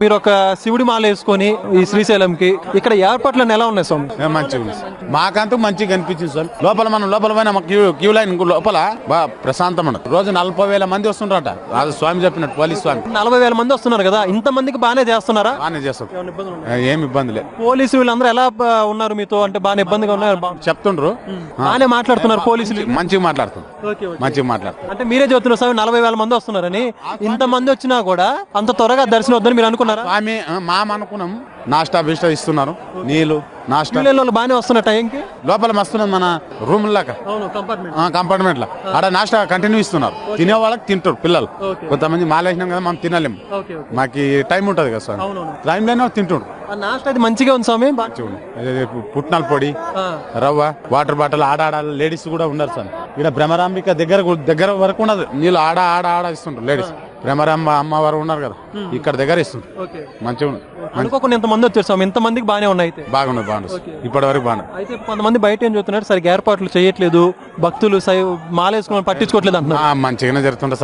మీరు ఒక శివుడి మాల వేసుకొని ఈ శ్రీశైలంకి ఇక్కడ ఏర్పాట్లను ఎలా ఉన్నాయి స్వామి? మంచిగా. మాకంతూ మంచిగా కనిపించింది సార్ లోపల మనం లోపల పోయినా క్యూ క్యూ లైన్ లోపల బాగా ప్రశాంతం ఉండదు. రోజు నలభై వేల మంది వస్తుంటారట. అది స్వామి చెప్పినట్టు పోలీస్ స్వామి. నలభై వేల మంది వస్తున్నారు కదా ఇంత మందికి బాగానే చేస్తున్నారా? బాగానే చేస్తాం ఏ- ఏం ఇబ్బంది లేదు. పోలీసు వీళ్ళందరూ ఎలా బా- ఉన్నారు మీతో? అంటే బాగానే ఇబ్బందిగా ఉన్నారు? బా- చెప్తుండ్రు. బాగానే మాట్లాడుతున్నారు పోలీసులు. మంచిగా మాట్లాడుతుంది మంచిగా మాట్లాడుతుంది అంటే మీరే చెబుతున్నారు స్వామి నలభై వేల మంది వస్తున్నారని. ఇంత మంది వచ్చినా కూడా అంత త్వరగా దర్శనం వద్దని మీరు అనుకున్నారా? స్వామి మామ అనుకున్నాం నాస్టా బిస్టా ఇస్తున్నారు. నీళ్ళు నాస్టా. బాగానే వస్తున్న టైంకి లోపల మస్తున్నది మన రూమ్ లాగా. కంపార్ట్మెంట్లో. ఆడ నాస్టా కంటిన్యూ ఇస్తున్నారు. తినే వాళ్ళకి తింటారు పిల్లలు. కొంతమంది మాలేసినాం కదా మనం తినలేము ఓకే మాకు టైం ఉంటుంది కదా స్వామి అవునవును. టైంలోనే తింటుండ్రు. ఆ నాస్ట్ అది మంచిగా ఉంది స్వామి. పుట్నాల పొడి. రవ్వ వాటర్ బాటిల్ ఆడ ఆడ లేడీస్ కూడా ఉన్నారు సార్. ఇక్కడ భ్రమరాంబిక దగ్గర దగ్గర వరకు ఉన్నది. నీళ్ళు ఆడ ఆడ ఆడ ఇస్తుంటారు లేడీస్ భ్రమరాంబ అమ్మవారు ఉన్నారు కదా ఇక్కడ దగ్గర ఓకే. మంచిగా ఉంది. అనుకోకుండా ఇంత మంది వచ్చారు స్వామి. ఇంత మందికి బాగానే ఉన్నాయి అయితే. బాగున్నది బాగుంది. ఇప్పటి వరకు అయితే కొంతమంది బయట ఏం చూస్తున్నారు? సరిగ్గా ఏర్పాట్లు చేయట్లేదు. భక్తులు సై మాలేసుకుని పట్టించుకోవట్లేదు అంటున్నారు. ఆ, మంచిగానే జరుగుతుంటుంది సార్.